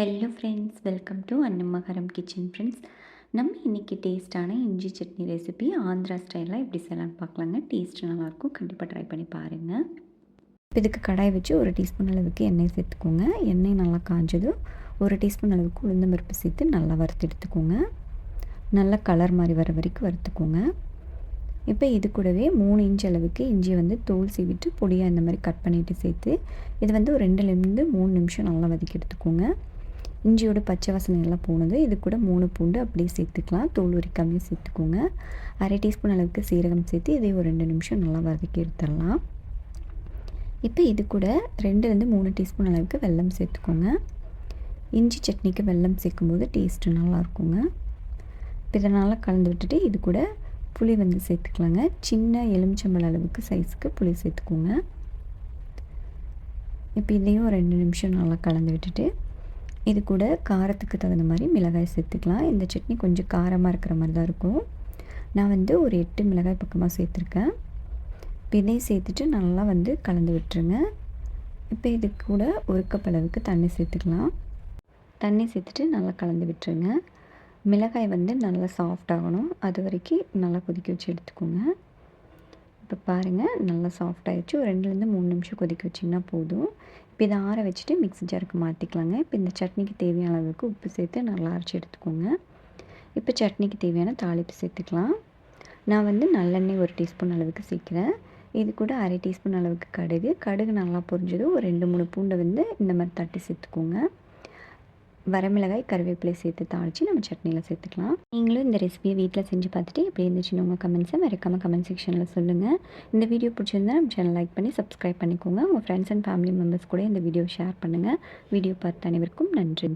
Hello friends welcome to Annamakaram kitchen friends நம்ம இன்றைக்கி டேஸ்ட்டான இஞ்சி சட்னி ரெசிபி ஆந்திரா ஸ்டைலில் எப்படி செய்யலாம்னு பார்க்கலாங்க டேஸ்ட் நல்லாயிருக்கும். கண்டிப்பாக ட்ரை பண்ணி பாருங்கள் இதுக்கு கடாய் வச்சு ஒரு டீஸ்பூன் அளவுக்கு எண்ணெய் சேர்த்துக்கோங்க. எண்ணெய் நல்லா காஞ்சதும் ஒரு டீஸ்பூன் அளவுக்கு உளுந்தம் பருப்பு சேர்த்து நல்லா வறுத்து எடுத்துக்கோங்க. நல்லா கலர் மாதிரி வர வரைக்கும் வறுத்துக்கோங்க. இப்போ இது கூடவே மூணு இன்ச் அளவுக்கு இஞ்சி வந்து தோல் சீவிட்டு பொடியாக இந்த மாதிரி கட் பண்ணிவிட்டு சேர்த்து இது வந்து ஒரு ரெண்டுலேருந்து மூணு நிமிஷம் நல்லா வதக்கி எடுத்துக்கோங்க. இஞ்சியோட பச்சை வாசனை எல்லாம் போனது. இது கூட மூணு பூண்டு அப்படியே சேர்த்துக்கலாம். தோல் உரிக்காமே சேர்த்துக்கோங்க. அரை டீஸ்பூன் அளவுக்கு சீரகம் சேர்த்து இதே ஒரு ரெண்டு நிமிஷம் நல்லா வதக்கி எடுத்துடலாம். இப்போ இது கூட ரெண்டுலேருந்து மூணு டீஸ்பூன் அளவுக்கு வெல்லம் சேர்த்துக்கோங்க. இஞ்சி சட்னிக்கு வெல்லம் சேர்க்கும்போது டேஸ்ட்டு நல்லாயிருக்குங்க இதனால் கலந்து விட்டுட்டு இது கூட புளி வந்து சேர்த்துக்கலாங்க. சின்ன எலுமிச்சம்பழ அளவுக்கு சைஸுக்கு புளி சேர்த்துக்கோங்க. இப்போ இதையும் ரெண்டு நிமிஷம் நல்லா கலந்து விட்டுட்டு இது கூட காரத்துக்கு தகுந்த மாதிரி மிளகாய் சேர்த்துக்கலாம். இந்த சட்னி கொஞ்சம் காரமாக இருக்கிற மாதிரி தான் இருக்கும். நான் வந்து ஒரு எட்டு மிளகாய் பக்கமாக சேர்த்துருக்கேன். இதையும் சேர்த்துட்டு நல்லா வந்து கலந்து விட்டுருங்க. இப்போ இது கூட ஒரு கப் அளவுக்கு தண்ணி சேர்த்துக்கலாம். தண்ணி சேர்த்துட்டு நல்லா கலந்து விட்டுருங்க. மிளகாய் வந்து நல்லா சாஃப்ட் ஆகணும். அது வரைக்கும் நல்லா கொதிக்க வச்சு எடுத்துக்கோங்க. இப்போ பாருங்கள் நல்லா சாஃப்ட் ஆகிடுச்சு ஒரு ரெண்டுலேருந்து மூணு நிமிஷம் கொதிக்க வச்சிங்கன்னா போதும். இப்போ இதை ஆற வச்சுட்டு மிக்ஸி ஜாருக்கு மாற்றிக்கலாங்க இப்போ இந்த சட்னிக்கு தேவையான அளவுக்கு உப்பு சேர்த்து நல்லா அரைச்சி எடுத்துக்கோங்க. இப்போ சட்னிக்கு தேவையான தாளிப்பு சேர்த்துக்கலாம். நான் வந்து நல்லெண்ணெய் ஒரு டீஸ்பூன் அளவுக்கு சேர்க்குறேன். இது கூட அரை டீஸ்பூன் அளவுக்கு கடுகு. கடுகு நல்லா பொரிஞ்சதும் ஒரு ரெண்டு மூணு பூண்டை வந்து இந்த மாதிரி தட்டி சேர்த்துக்கோங்க. வரமிளகாய் கருவேப்பிலை சேர்த்து தாளித்து நம்ம சட்னியில் சேர்த்துக்கலாம். நீங்களும் இந்த ரெசிபியை வீட்டில் செஞ்சு பார்த்துட்டு எப்படி இருந்துச்சுன்னு உங்கள் கமெண்ட்ஸை மறக்காமல் கமெண்ட் செக்ஷனில் சொல்லுங்கள் இந்த வீடியோ பிடிச்சிருந்தா நம்ம சேனல் லைக் பண்ணி சப்ஸ்கிரைப் பண்ணிக்கோங்க. உங்கள் ஃப்ரெண்ட்ஸ் அண்ட் ஃபேமிலி மெம்பர்ஸ் கூட இந்த வீடியோ ஷேர் பண்ணுங்கள் வீடியோ பார்த்த அனைவருக்கும் நன்றி.